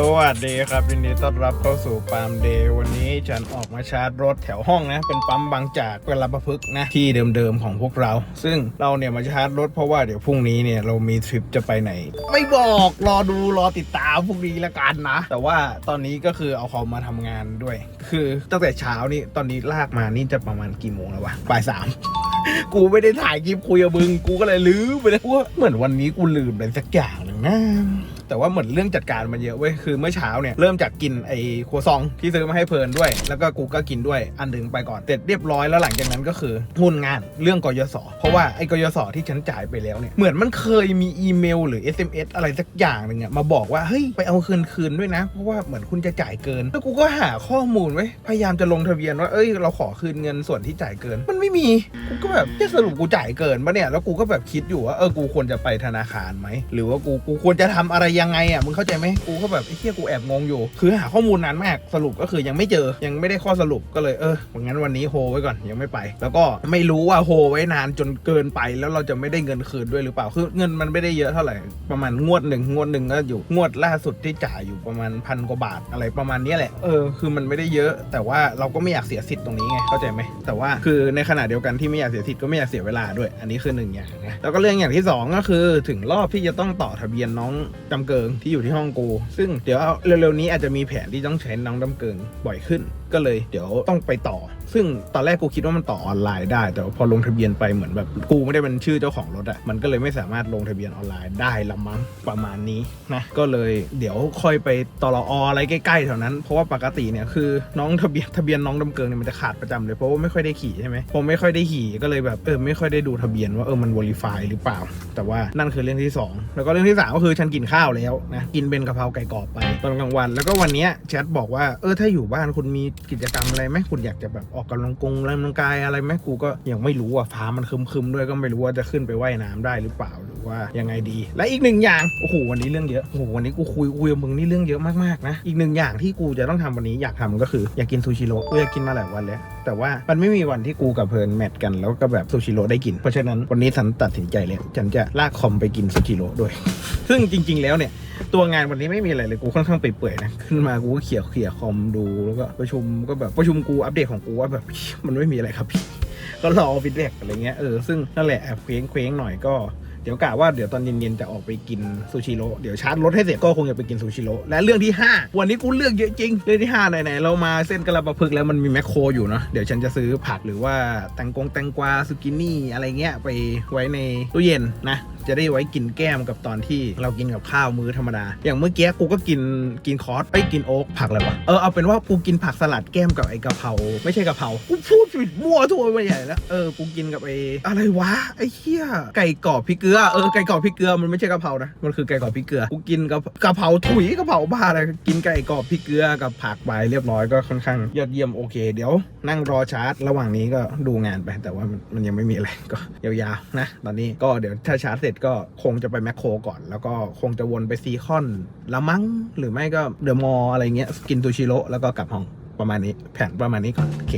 สวัสดีครับยินดีต้อนรับเข้าสู่ปาล์มเดย์วันนี้ฉันออกมาชาร์จรถแถวห้องนะ เป็นปั๊มบางจากเวลาประพฤกษ์นะ ที่เดิมๆของพวกเรา ซึ่งเราเนี่ยมาชาร์จรถเพราะว่าเดี๋ยวพรุ่งนี้เนี่ยเรามีทริปจะไปไหน ไม่บอกรอดูรอติดตามพรุ่งนี้ละกันนะ แต่ว่าตอนนี้ก็คือเอาคอมมาทำงานด้วย คือตั้งแต่เช้านี่ตอนนี้ลากมานี่จะประมาณกี่โมงแล้ววะบ่ายสามกูไม่ได้ถ่ายคลิปคุยกับมึงกูก็เลยลืมไปเลยว่าเหมือนวันนี้กูลืมอะไรสักอย่างหนึ่งนะ แต่ว่าเหมือนเรื่องจัดการมันเยอะเว้ยคือเมื่อเช้าเนี่ยเริ่มจากกินไอ้ครัวซองที่ซื้อมาให้เพลินด้วย แล้วก็กูก็กินด้วยอันหนึ่งไปก่อนเสร็จเรียบร้อยแล้วหลังจากนั้นก็คืองุนงานเรื่องกยศเพราะว่าไอ้กยศที่ฉันจ่ายไปแล้วเนี่ยเหมือนมันเคยมีอีเมลหรือ SMS อะไรสักอย่างหนึ่งอะมาบอกว่าเฮ้ยไปเอาคืนคืนด้วยนะ เพราะว่าเหมือนคุณจะจ่ายเกิน แล้วกูก็หาข้อมูลไว้พยายามจะลงทะเบียนว่าเอ้ยเราขอคืนเงินส่วนที่จ่ายเกิน มันไม่มีกูก็แบบเฮ้ยสรุปกูจ่ายเกินปะเนี่ยแล้วกูก็แบบคิดอยู่ว่าเออกูควรจะไปธนาคารไหมหรือว่ากูกูควรจะทำอะไรยังไงอะมึงเข้าใจไหมกูก็แบบไอ้เหี้ยกูแอบงงอยู่ คือหาข้อมูลนานมากสรุปก็คือยังไม่เจอยังไม่ได้ข้อสรุปก็เลยเอองั้นวันนี้โฮไว้ก่อนยังไม่ไป แล้วก็ไม่รู้ว่าโฮไว้นานจนเกินไปแล้วเราจะไม่ได้เงินคืนด้วยหรือเปล่าคือเงินมันไม่ได้เยอะเท่าไหร่ประมาณงวดหนึ่งงวดหนึ่งก็อยู่งวดล่าสุดที่จ่ายอยู่ประมาณพันกว่าบาทอะไรประมาณนี้แหละเออคือมันไม่ได้เยอะ แต่ว่าเราก็ไม่อยากเสียสิทธิ์ตรงนี้ไงเข้าใจไหมแต่ว่าคือในขณะเดียวกันที่ไม่อยากเสียสิทธิ์ก็ไม่อยากเสียเวลาด้วย อันนี้คือหนึ่งอย่างนะแล้วก็เรื่องอย่างที่สองก็คือถึงรอบที่จะต้องต่อทะเบียนน้องจำเกิงที่อยู่ที่ห้องกู ซึ่งเดี๋ยวเร็วๆนี้อาจจะมีแผนที่ต้องใช้น้องดำเกิงบ่อยขึ้น ก็เลยเดี๋ยวต้องไปต่อ ซึ่งตอนแรกกูคิดว่ามันต่อออนไลน์ได้ แต่ว่าพอลงทะเบียนไปเหมือนแบบกูไม่ได้เป็นชื่อเจ้าของรถอะมันก็เลยไม่สามารถลงทะเบียนออนไลน์ได้ละมั้งประมาณนี้นะก็เลยเดี๋ยวค่อยไปตลอออะไรใกล้ๆแถวนั้น เพราะว่าปกติเนี่ยคือน้องทะเบียนทะเบียนน้องดำเกิงเนี่ยมันจะขาดประจำเลยเพราะว่าไม่ค่อยได้ขี่ใช่ไหมผมไม่ค่อยได้ขี่ก็เลยแบบเออไม่ค่อยได้ดูทะเบียนว่าเออมันวอลิฟายหรือเปล่า แต่ว่านั่นคือเรื่องที่สองแล้วก็เรื่องที่สามก็คือฉันกินข้าวแล้วนะกินเป็นกะเพราไก่กรอบไปตอนกลางวัน แล้วก็วันนี้แชทบอกว่าเออถ้าอยู่บ้านคุณมีกิจกรรมอะไรไหมคุณอยากจะแบบออกกำลังกงกำลังกายอะไรไหมกูก็ยังไม่รู้อะฟ้ามันครึมๆด้วยก็ไม่รู้ว่าจะขึ้นไปว่ายน้ำได้หรือเปล่าหรือว่ายังไงดี และอีกหนึ่งอย่างโอ้โหวันนี้เรื่องเยอะโอ้โหวันนี้กูคุยคุยกับมึงนี่เรื่องเยอะมากๆนะอีกหนึ่งอย่างที่กูจะต้องทำวันนี้อยากทำก็คืออยากกินซูชิโร่กูอยากกินมาหลายวันแล้ว แต่ว่ามันไม่มีวันที่กูกับเพลินแมทกันแล้วก็แบบซูชิโร่ได้กินเพราะฉะนั้นวันนี้ฉันตัดสินใจเลยฉันจะลากคอมไปกินซูชิโร่ด้วย ซึ่งจริง ๆ แล้วเนี่ย ตัวงานวันนี้ไม่มีอะไรเลยกูค่อนข้างเปื่อยๆนะขึ้นมากูก็เขี่ยเขี่ยคอมดูแล้วก็ประชุมก็แบบประชุมกูอัปเดตของกูว่าแบบมันไม่มีอะไรครับพี่ก็รอฟีดแบ็กอะไรเงี้ยเออซึ่งนั่นแหละแอบเคว้งเคว้งหน่อยก็ ดี๋ยวกะว่าเดี๋ยวตอนเย็นๆจะออกไปกินซูชิโร่เดี๋ยวชาร์จรถให้เสร็จก็คงจะไปกินซูชิโร่และเรื่องที่ 5 วันนี้กูเลือกเยอะจริง เรื่องที่ 5 ไหนๆเรามาเส้นกระปะพฤกแล้วมันมีแมคโครอยู่เนาะเดี๋ยวฉันจะซื้อผักหรือว่าแตงกงแตงกวาซูกินี่อะไรเงี้ยไปไว้ในตู้เย็นนะจะได้ไว้กินแก้มกับตอนที่เรากินกับข้าวมื้อธรรมดา อย่างเมื่อกี้กูก็กินกินคอร์สไปกินโอ๊กผักอะไรวะ เออเอาเป็นว่ากูกินผักสลัดแก้มกับไอ้กะเพราไม่ใช่กะเพรา กูพูดผิดมั่วทั่วไปใหญ่แล้ว เออกูกินกับไอ้อะไรวะไอ้เหี้ยไก่กรอบพริกเกลือเออไก่กรอบพริกเกลือมันไม่ใช่กะเพรานะมันคือไก่กรอบพริกเกลือกูกินกับกะเพราถุยกะเพราบ้าอะไรกินไก่กรอบพริกเกลือกับผักไปเรียบร้อยก็ค่อนข้างยอดเยี่ยมโอเค เดี๋ยวนั่งรอชาร์จ ระหว่างนี้ก็ดูงานไปแต่ว่ามันยังไม่มีอะไรก็ยาวๆนะ ตอนนี้ก็เดี๋ยวถ้าชาร์จเสร็จก็คงจะไปแมคโครก่อน แล้วก็คงจะวนไปซีคอนละมั้งหรือไม่ก็เดอะมอลอะไรเงี้ยกินซูชิโร่แล้วก็กลับห้องประมาณนี้แผนประมาณนี้ก่อนโอเค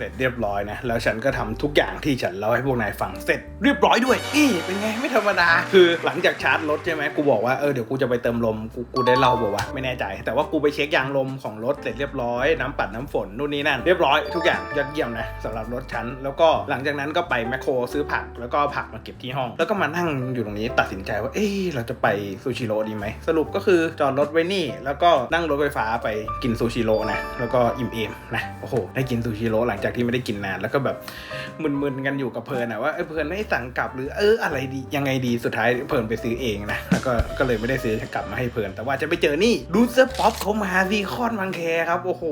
เสร็จเรียบร้อยนะ แล้วฉันก็ทำทุกอย่างที่ฉันเล่าให้พวกนายฟังเสร็จเรียบร้อยด้วยอีเป็นไงไม่ธรรมดา คือหลังจากชาร์จรถใช่ไหมกูบอกว่าเออเดี๋ยวกูจะไปเติมลมกูกูได้เล่าบอกว่าไม่แน่ใจ แต่ว่ากูไปเช็คยางลมของรถเสร็จเรียบร้อยน้ำปัดน้ำฝนนู่นนี่นั่นเรียบร้อยทุกอย่างยอดเยี่ยมนะสำหรับรถฉันแล้วก็หลังจากนั้นก็ไปแมคโครซื้อผักแล้วก็ผักมาเก็บที่ห้อง แล้วก็มานั่งอยู่ตรงนี้ตัดสินใจว่าเอ๊ะเราจะไปซูชิโร่ดีไหมสรุปก็คือจอดรถไว้นี่ แล้วก็นั่งรถไฟฟ้าไปกินซูชิโร่นะแล้วก็อิ่มเอมนะโอ้โหได้กินซูชิโร่หลังจากที่ไม่ได้กินนาน แล้วก็แบบมึนๆกันอยู่กับเพลินนะว่าเออเพลินไม่สั่งกลับหรือเอออะไรดียังไงดีสุดท้ายเพลินไปซื้อเองนะแล้วก็ก็เลยไม่ได้ซื้อกลับมาให้เพลิน แต่ว่าจะไปเจอนี่ดูเซอร์ป๊อปเขามาซีคอนบางแคครับโอ้โห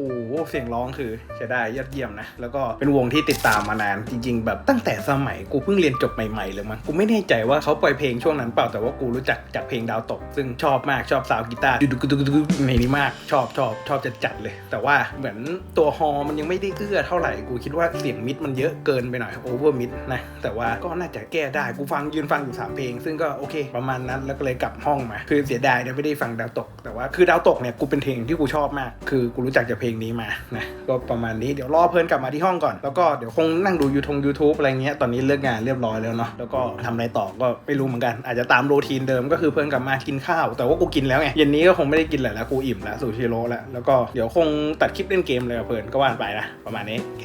เสียงร้องคือใช้ได้ยอดเยี่ยมนะแล้วก็เป็นวงที่ติดตามมานานจริง ๆ แบบตั้งแต่สมัยกูเพิ่งเรียนจบใหม่ๆเลยมั้งกูไม่แน่ใจว่าเขาปล่อยเพลงช่วงนั้นเปล่าแต่ว่ากูรู้จักจากเพลงดาวตก ซึ่งชอบมากชอบซาวกีตาร์ดุกดุกดุกดุกในนี้มากชอบชอบชอบจะจัดเลย แต่ว่าเหมือนตัวฮอมันยังไม่ได้เอื้อเท่าไหร่กูคิดว่าเสียงมิดมันเยอะเกินไปหน่อยโอเวอร์มิดนะแต่ว่าก็น่าจะแก้ได้กูฟังยืนฟังอยู่สามเพลง ซึ่งก็โอเค ประมาณนั้นแล้วก็เลยกลับห้องมา คือเสียดายเนี่ยไม่ได้ฟังดาวตก แต่ว่าคือดาวตกเนี่ยกูเป็นเพลงที่กูชอบมาก คือกูรู้จักจากเพลงนี้มานะก็ประมาณนี้เดี๋ยวรอเพื่อนกลับมาที่ห้องก่อน แล้วก็เดี๋ยวคงนั่งดูยูทงยูทูบอะไรเงี้ยตอนนี้เลิกงานเรียบร้อยแล้วเนาะแล้วก็ทำอะไรต่อก็ไม่รู้เหมือนกัน อาจจะตามโรทีนเดิมก็คือเพื่อนกลับมากินข้าว แต่ว่ากูกินแล้วไงเย็นนี้ก็คงไม่ได้กินแหละแล้วกูอิ่มแล้วซูชิโร่แล้วแล้วก็เดี๋ยวคงตัดคลิปเล่นเกมเลยกับเพื่อนก็ว่านไปนะประมาณนี้โอเค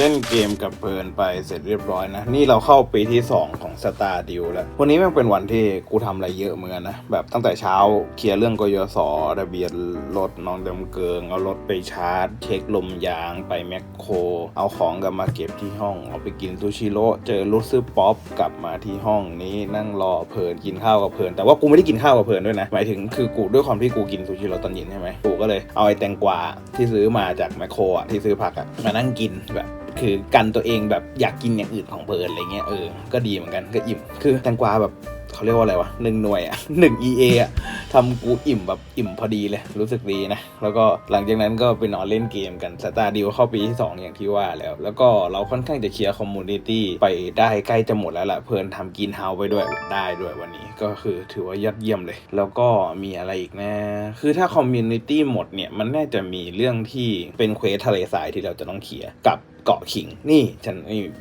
เล่นเกมกับเพลินไปเสร็จเรียบร้อยนะ นี่เราเข้าปีที่ 2 ของสตาร์ดิวแล้ว วันนี้มันเป็นวันที่กูทำอะไรเยอะเหมือนนะ แบบตั้งแต่เช้าเคลียร์เรื่องกยศทะเบียนรถน้องเดิมเกิง เอารถไปชาร์จ เช็คลมยางไปแมคโคร เอาของกลับมาเก็บที่ห้อง เอาไปกินซูชิโร่เจอรุซื้อป๊อปกลับมาที่ห้องนี้นั่งรอเพลินกินข้าวกับเพลินแต่ว่ากูไม่ได้กินข้าวกับเพลินด้วยนะหมายถึงคือกูด้วยความที่กูกินซูชิโร่ตอนเย็นใช่ไหมกูก็เลยเอาไอ้แตงกวาที่ซื้อมาจากแมคโครที่ซื้อผักอะมานั่งกินแบบคือกันตัวเองแบบอยากกินอย่างอื่นของเพลินอะไรเงี้ยเออก็ดีเหมือนกันก็อิ่มคือแตงกวาแบบเขาเรียกว่าอะไรวะหนึ่งหน่วยอะหนึ่ง EA อะทำกูอิ่มแบบอิ่มพอดีเลย รู้สึกดีนะ แล้วก็หลังจากนั้นก็ไปนอนเล่นเกมกันสตาร์ดิวเข้าปีที่ 2 อย่างที่ว่าแล้ว แล้วก็เราค่อนข้างจะเคลียร์คอมมูนิตี้ไปได้ใกล้จะหมดแล้วล่ะ เพลินทำกินเฮาไปด้วยได้ด้วยวันนี้ก็คือถือว่ายอดเยี่ยมเลย แล้วก็มีอะไรอีกนะ คือถ้าคอมมูนิตี้หมดเนี่ยมันน่าจะมีเรื่องที่เป็นเควสทะเลทรายที่เราจะต้องเคลียร์กับ เกาะขิง นี่ฉัน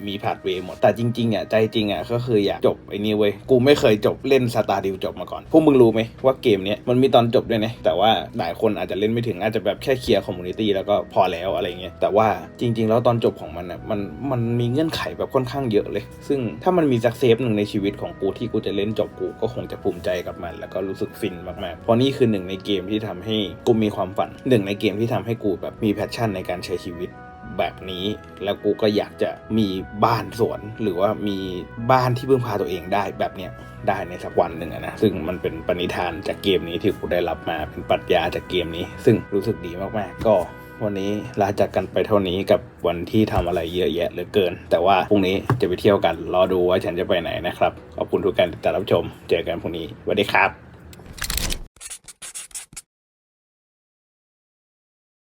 มีพาดเวย์หมด แต่จริงๆอะใจจริงอะก็คืออยากจบไอ้นี่เว้ย กูไม่เคยจบเล่นสตาร์ดิวจบมาก่อน พวกมึงรู้ไหมว่าเกมเนี้ยมันมีตอนจบด้วยนะ แต่ว่าหลายคนอาจจะเล่นไม่ถึงอาจจะแบบแค่เคลียร์คอมมูนิตี้แล้วก็พอแล้วอะไรเงี้ย แต่ว่าจริง ๆ แล้วตอนจบของมันอะมันมันมีเงื่อนไขแบบค่อนข้างเยอะเลย ซึ่งถ้ามันมีสักเซฟหนึ่งในชีวิตของกูที่กูจะเล่นจบกูก็คงจะภูมิใจกับมัน แล้วก็รู้สึกฟินมากๆ เพราะนี่คือหนึ่งในเกมที่ทำให้กูมีความฝันหนึ่งในเกมที่ทำให้กูแบบมีแพชชั่นในการใช้ชีวิต แบบนี้ แล้วกูก็อยากจะมีบ้านสวน หรือว่ามีบ้านที่พึ่งพาตัวเองได้แบบเนี้ยได้ในสักวันหนึ่งนะซึ่งมันเป็นปณิธานจากเกมนี้ที่กูได้รับมาเป็นปรัชญาจากเกมนี้ ซึ่งรู้สึกดีมากๆก็วันนี้ลาจากกันไปเท่านี้กับวันที่ทำอะไรเยอะแยะเหลือเกิน แต่ว่าพรุ่งนี้จะไปเที่ยวกัน รอดูว่าฉันจะไปไหนนะครับ ขอบคุณทุกการติดตามรับชม เจอกันพรุ่งนี้สวัสดีครับ